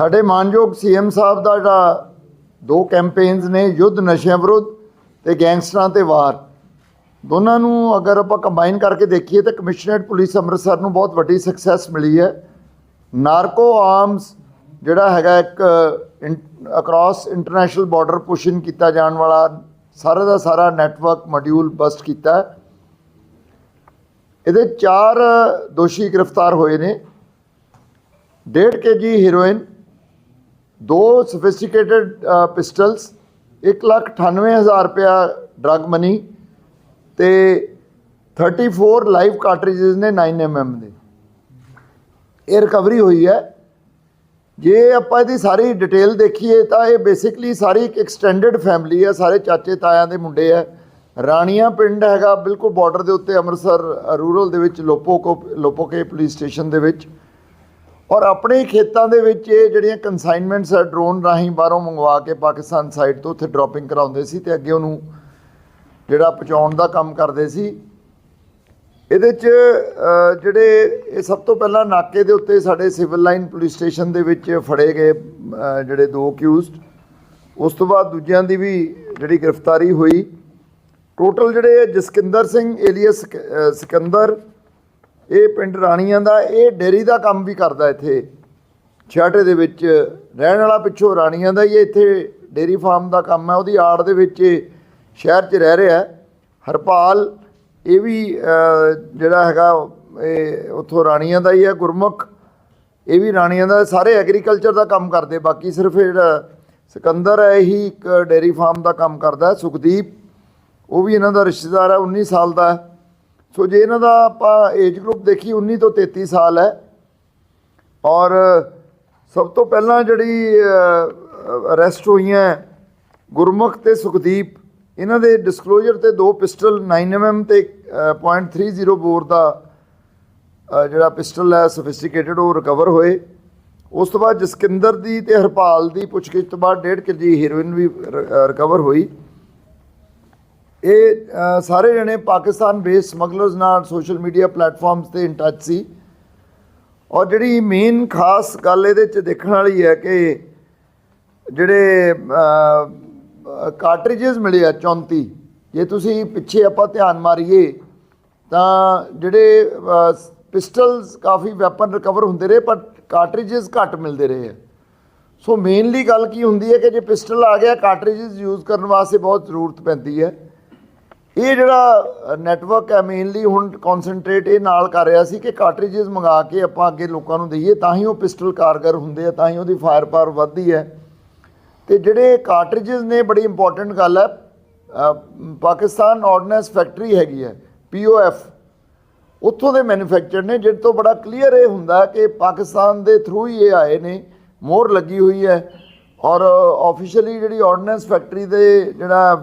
ਸਾਡੇ ਮਾਨਯੋਗ ਸੀਐਮ ਸਾਹਿਬ ਦਾ ਜਿਹੜਾ ਦੋ ਕੈਂਪੇਨਸ ਨੇ, ਯੁੱਧ ਨਸ਼ਿਆਂ ਵਿਰੁੱਧ ਤੇ ਗੈਂਗਸਟਰਾਂ ਤੇ ਵਾਰ। ਦੋਨਾਂ ਨੂੰ ਅਗਰ ਆਪਾਂ ਕੰਬਾਈਨ ਕਰਕੇ ਦੇਖੀਏ ਤਾਂ ਕਮਿਸ਼ਨਰੇਟ ਪੁਲਿਸ ਅੰਮ੍ਰਿਤਸਰ ਨੂੰ ਬਹੁਤ ਵੱਡੀ ਸਕਸੈਸ ਮਿਲੀ ਹੈ। ਨਾਰਕੋ ਆਰਮਸ ਜਿਹੜਾ ਹੈਗਾ ਇੱਕ ਅਕ੍ਰੋਸ ਇੰਟਰਨੈਸ਼ਨਲ ਬਾਰਡਰ ਪੁਸ਼ਨ ਕੀਤਾ ਜਾਣ ਵਾਲਾ ਸਾਰਾ ਦਾ ਸਾਰਾ ਨੈਟਵਰਕ ਮੋਡਿਊਲ ਬਸਟ ਕੀਤਾ ਇਹਦੇ ਚਾਰ ਦੋਸ਼ੀ ਗ੍ਰਿਫਤਾਰ ਹੋਏ ਨੇ। 1.5 ਕੇਜੀ ਹੀਰੋਇਨ ਦੋ ਸੋਫਿਸਟੀਕੇਟਡ ਪਿਸਟਲਸ 198000 ਰੁਪਇਆ ਡਰਗ ਮਨੀ ਤੇ 34 ਲਾਈਵ ਕਾਰਟ੍ਰਿਜਸ ਨੇ 9mm ਦੇ। ਇਹ ਰਿਕਵਰੀ ਹੋਈ ਹੈ। ਜੇ ਆਪਾਂ ਇਹਦੀ ਸਾਰੀ ਡਿਟੇਲ ਦੇਖੀਏ ਤਾਂ ਇਹ ਬੇਸਿਕਲੀ ਸਾਰੀ ਇੱਕ ਐਕਸਟੈਂਡਡ ਫੈਮਿਲੀ ਹੈ। ਸਾਰੇ ਚਾਚੇ ਤਾਇਆਂ ਦੇ ਮੁੰਡੇ ਹੈ। ਰਾਣੀਆਂ ਪਿੰਡ ਹੈਗਾ ਬਿਲਕੁਲ ਬਾਰਡਰ ਦੇ ਉੱਤੇ ਅੰਮ੍ਰਿਤਸਰ ਰੂਰਲ ਦੇ ਵਿੱਚ ਲੋਪੋਕੋ ਲੋਪੋਕੇ ਪੁਲਿਸ ਸਟੇਸ਼ਨ ਦੇ ਵਿੱਚ। ਔਰ ਆਪਣੇ ਖੇਤਾਂ ਦੇ ਵਿੱਚ ਇਹ ਜਿਹੜੀਆਂ ਕਨਸਾਈਨਮੈਂਟਸ ਹੈ ਡਰੋਨ ਰਾਹੀਂ ਬਾਹਰੋਂ ਮੰਗਵਾ ਕੇ ਪਾਕਿਸਤਾਨ ਸਾਈਡ ਤੋਂ ਉੱਥੇ ਡ੍ਰੌਪਿੰਗ ਕਰਾਉਂਦੇ ਸੀ ਤੇ ਅੱਗੇ ਉਹਨੂੰ ਜਿਹੜਾ ਪਹੁੰਚਾਉਣ ਦਾ ਕੰਮ ਕਰਦੇ ਸੀ। ਇਹਦੇ 'ਚ ਜਿਹੜੇ ਇਹ ਸਭ ਤੋਂ ਪਹਿਲਾਂ ਨਾਕੇ ਦੇ ਉੱਤੇ ਸਾਡੇ ਸਿਵਲ ਲਾਈਨ ਪੁਲਿਸ ਸਟੇਸ਼ਨ ਦੇ ਵਿੱਚ ਫੜੇ ਗਏ ਜਿਹੜੇ ਦੋ ਅਕਿਊਜ਼ਡ ਉਸ ਤੋਂ ਬਾਅਦ ਦੂਜਿਆਂ ਦੀ ਵੀ ਜਿਹੜੀ ਗ੍ਰਿਫਤਾਰੀ ਹੋਈ। ਟੋਟਲ ਜਿਹੜੇ ਜਸਕਿੰਦਰ ਸਿੰਘ ਏਲੀਅਸ ਸਿਕ- ਸਿਕੰਦਰ ਇਹ ਪਿੰਡ ਰਾਣੀਆਂ ਦਾ, ਇਹ ਡੇਰੀ ਦਾ ਕੰਮ ਵੀ ਕਰਦਾ ਇੱਥੇ। ਛਾਟੇ ਦੇ ਵਿੱਚ ਰਹਿਣ ਵਾਲਾ ਪਿੱਛੋਂ ਰਾਣੀਆਂ ਦਾ ਹੀ ਇੱਥੇ ਡੇਰੀ ਫਾਰਮ ਦਾ ਕੰਮ ਹੈ। ਉਹਦੀ ਆੜ ਦੇ ਵਿੱਚ ਇਹ ਸ਼ਹਿਰ 'ਚ ਰਹਿ ਰਿਹਾ ਹਰਪਾਲ, ਇਹ ਵੀ ਜਿਹੜਾ ਹੈਗਾ, ਇਹ ਉੱਥੋਂ ਰਾਣੀਆਂ ਦਾ ਹੀ ਹੈ, ਗੁਰਮੁਖ। ਇਹ ਵੀ ਰਾਣੀਆਂ ਦਾ, ਸਾਰੇ ਐਗਰੀਕਲਚਰ ਦਾ ਕੰਮ ਕਰਦੇ। ਬਾਕੀ ਸਿਰਫ ਜਿਹੜਾ ਸਿਕੰਦਰ ਹੈ, ਇਹੀ ਇੱਕ ਡੇਰੀ ਫਾਰਮ ਦਾ ਕੰਮ ਕਰਦਾ ਸੁਖਦੀਪ, ਉਹ ਵੀ ਇਹਨਾਂ ਦਾ ਰਿਸ਼ਤੇਦਾਰ ਹੈ 19 ਸਾਲ ਦਾ ਹੈ। ਸੋ ਜੇ ਇਹਨਾਂ ਦਾ ਆਪਾਂ ਏਜ ਗਰੁੱਪ ਦੇਖੀ 19 ਤੋਂ 33 ਸਾਲ ਹੈ। ਔਰ ਸਭ ਤੋਂ ਪਹਿਲਾਂ ਜਿਹੜੀ ਅਰੈਸਟ ਹੋਈਆਂ ਗੁਰਮੁਖ ਤੇ ਸੁਖਦੀਪ ਇਹਨਾਂ ਦੇ ਡਿਸਕਲੋਜ਼ਰ ਤੇ ਦੋ ਪਿਸਟਲ 9mm ਤੇ ਅ, .30 ਬੋਰ ਦਾ ਜਿਹੜਾ ਪਿਸਟਲ ਹੈ ਸੋਫਿਸਟੀਕੇਟਡ ਉਹ ਰਿਕਵਰ ਹੋਏ। ਉਸ ਤੋਂ ਬਾਅਦ ਜਸਕਿੰਦਰ ਦੀ ਤੇ ਹਰਪਾਲ ਦੀ ਪੁੱਛਗਿੱਛ ਤੋਂ ਬਾਅਦ 1.5 ਕੇਜੀ ਹੀਰੋਇਨ ਵੀ ਰਿਕਵਰ ਹੋਈ। ਇਹ ਸਾਰੇ ਜਣੇ ਪਾਕਿਸਤਾਨ ਬੇਸ ਸਮਗਲਰਸ ਨਾਲ ਸੋਸ਼ਲ ਮੀਡੀਆ ਪਲੇਟਫਾਰਮਸ ਤੇ ਇਨ ਟੱਚ ਸੀ। ਔਰ ਜਿਹੜੀ ਮੇਨ ਖਾਸ ਗੱਲ ਇਹਦੇ ਚ ਦੇਖਣ ਵਾਲੀ ਹੈ ਕਿ ਜਿਹੜੇ ਕਾਰਟ੍ਰਿਜਸ ਮਿਲੇ ਆ 34 ਜੇ ਤੁਸੀਂ ਪਿੱਛੇ ਆਪਾਂ ਧਿਆਨ ਮਾਰੀਏ, ਤਾਂ ਜਿਹੜੇ ਪਿਸਟਲਸ ਕਾਫੀ ਵੈਪਨ ਰਿਕਵਰ ਹੁੰਦੇ ਰਹੇ, ਪਰ ਕਾਰਟ੍ਰਿਜਸ ਘੱਟ ਮਿਲਦੇ ਰਹੇ ਆ। ਸੋ ਮੇਨਲੀ ਗੱਲ ਕੀ ਹੁੰਦੀ ਹੈ ਕਿ ਜੇ ਪਿਸਟਲ ਆ ਗਿਆ ਕਾਰਟ੍ਰਿਜਸ ਯੂਜ਼ ਕਰਨ ਵਾਸਤੇ ਬਹੁਤ ਜ਼ਰੂਰਤ ਪੈਂਦੀ ਹੈ। ਇਹ ਜਿਹੜਾ ਨੈਟਵਰਕ ਹੈ ਮੇਨਲੀ ਹੁਣ ਕਨਸੈਂਟਰੇਟ ਇਹ ਨਾਲ ਕਰ ਰਿਹਾ ਸੀ ਕਿ ਕਾਰਟ੍ਰਿਜਸ ਮੰਗਾ ਕੇ ਆਪਾਂ ਅੱਗੇ ਲੋਕਾਂ ਨੂੰ ਦਈਏ, ਤਾਂ ਹੀ ਉਹ ਪਿਸਟਲ ਕਾਰਗਰ ਹੁੰਦੇ ਆ, ਤਾਂ ਹੀ ਉਹਦੀ ਫਾਇਰ ਪਾਵਰ ਵੱਧਦੀ ਹੈ। ਤੇ ਜਿਹੜੇ ਕਾਰਟ੍ਰਿਜਸ ਨੇ, ਬੜੀ ਇੰਪੋਰਟੈਂਟ ਗੱਲ ਹੈ ਪਾਕਿਸਤਾਨ ਆਰਡੀਨੈਂਸ ਫੈਕਟਰੀ ਹੈਗੀ ਹੈ ਪੀਓਐਫ ਉੱਥੋਂ ਦੇ ਮੈਨੂਫੈਕਚਰ ਨੇ, ਜਿਹਦੇ ਤੋਂ ਬੜਾ ਕਲੀਅਰ ਇਹ ਹੁੰਦਾ ਕਿ ਪਾਕਿਸਤਾਨ ਦੇ ਥਰੂ ਹੀ ਇਹ ਆਏ ਨੇ, ਮੋਹਰ ਲੱਗੀ ਹੋਈ ਹੈ। ਔਰ ਆਫੀਸ਼ੀਅਲੀ ਜਿਹੜੀ ਆਰਡੀਨੈਂਸ ਫੈਕਟਰੀ ਦੇ ਜਿਹੜਾ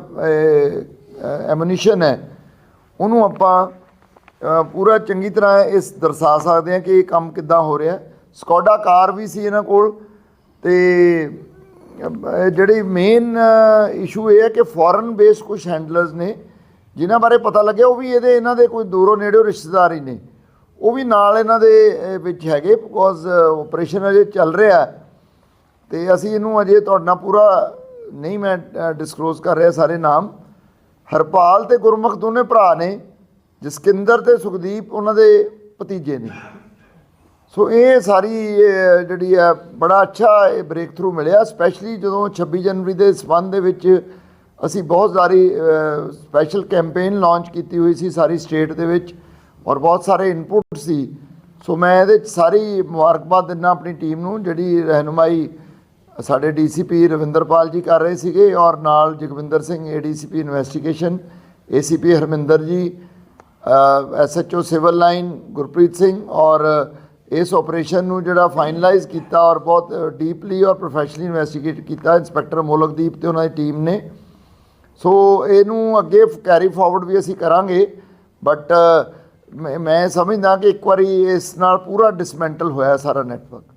ਐਮੂਨੀਸ਼ਨ ਹੈ। ਉਹਨੂੰ ਆਪਾਂ ਪੂਰਾ ਚੰਗੀ ਤਰ੍ਹਾਂ ਇਸ ਦਰਸਾ ਸਕਦੇ ਹਾਂ ਕਿ ਇਹ ਕੰਮ ਕਿੱਦਾਂ ਹੋ ਰਿਹਾ। ਸਕੋਡਾ ਕਾਰ ਵੀ ਸੀ ਇਹਨਾਂ ਕੋਲ ਤੇ ਅ, ਜਿਹੜੀ ਮੇਨ ਇਸ਼ੂ ਇਹ ਹੈ ਕਿ ਫੋਰਨ ਬੇਸ ਕੁਝ ਹੈਂਡਲਰਸ ਨੇ ਜਿਨ੍ਹਾਂ ਬਾਰੇ ਪਤਾ ਲੱਗਿਆ ਉਹ ਵੀ ਇਹਦੇ ਇਹਨਾਂ ਦੇ ਕੋਈ ਦੂਰੋਂ ਨੇੜਿਓਂ ਰਿਸ਼ਤੇਦਾਰ ਹੀ ਨੇ। ਉਹ ਵੀ ਨਾਲ ਇਹਨਾਂ ਦੇ ਵਿੱਚ ਹੈਗੇ ਬਿਕੋਜ਼ ਆਪਰੇਸ਼ਨ ਅਜੇ ਚੱਲ ਰਿਹਾ ਹੈ। ਤੇ ਅਸੀਂ ਇਹਨੂੰ ਅਜੇ ਤੁਹਾਡਾ ਪੂਰਾ ਨਹੀਂ ਮੈਂ ਡਿਸਕਲੋਜ਼ ਕਰ ਰਿਹਾ ਸਾਰੇ ਨਾਮ। ਹਰਪਾਲ ਤੇ ਗੁਰਮੁਖ ਦੋਨੇ ਭਰਾ ਨੇ, ਜਸਕਿੰਦਰ ਤੇ ਸੁਖਦੀਪ, ਉਹਨਾਂ ਦੇ ਭਤੀਜੇ ਨੇ। ਸੋ ਇਹ ਸਾਰੀ ਜਿਹੜੀ ਹੈ, ਬੜਾ ਅੱਛਾ ਇਹ ਬ੍ਰੇਕ ਥਰੂ ਮਿਲਿਆ ਸਪੈਸ਼ਲੀ ਜਦੋਂ 26 ਜਨਵਰੀ ਦੇ ਸਬੰਧ ਦੇ ਵਿੱਚ ਅਸੀਂ ਬਹੁਤ ਸਾਰੀ ਸਪੈਸ਼ਲ ਕੈਂਪੇਨ ਲਾਂਚ ਕੀਤੀ ਹੋਈ ਸੀ ਸਾਰੀ ਸਟੇਟ ਦੇ ਵਿੱਚ ਔਰ ਬਹੁਤ ਸਾਰੇ ਇਨਪੁਟ ਸੀ। ਸੋ ਮੈਂ ਇਹਦੇ 'ਚ ਸਾਰੀ ਮੁਬਾਰਕਬਾਦ ਦਿੰਦਾ ਆਪਣੀ ਟੀਮ ਨੂੰ, ਜਿਹੜੀ ਰਹਿਨੁਮਾਈ ਸਾਡੇ ਡੀਸੀਪੀ ਰਵਿੰਦਰਪਾਲ ਜੀ ਕਰ ਰਹੇ ਸੀਗੇ ਔਰ ਨਾਲ Jagwinder Singh ADCP investigation, ACP Harminder ji SHO civil line Gurpreet Singh ਔਰ ਇਸ ਆਪਰੇਸ਼ਨ ਨੂੰ ਜਿਹੜਾ ਫਾਈਨਲਾਈਜ਼ ਕੀਤਾ ਔਰ ਬਹੁਤ ਡੀਪਲੀ ਔਰ ਪ੍ਰੋਫੈਸ਼ਨਲੀ ਇਨਵੈਸਟੀਗੇਟ ਕੀਤਾ ਇੰਸਪੈਕਟਰ ਮੋਲਕਦੀਪ ਤੇ ਉਹਨਾਂ ਦੀ ਟੀਮ ਨੇ। ਸੋ ਇਹਨੂੰ ਅੱਗੇ ਕੈਰੀ ਫਾਰਵਰਡ ਵੀ ਅਸੀਂ ਕਰਾਂਗੇ ਬਟ ਮੈਂ ਸਮਝਦਾ ਕਿ ਇੱਕ ਵਾਰੀ ਇਸ ਨਾਲ ਪੂਰਾ ਡਿਸਮੈਂਟਲ ਹੋਇਆ ਸਾਰਾ ਨੈਟਵਰਕ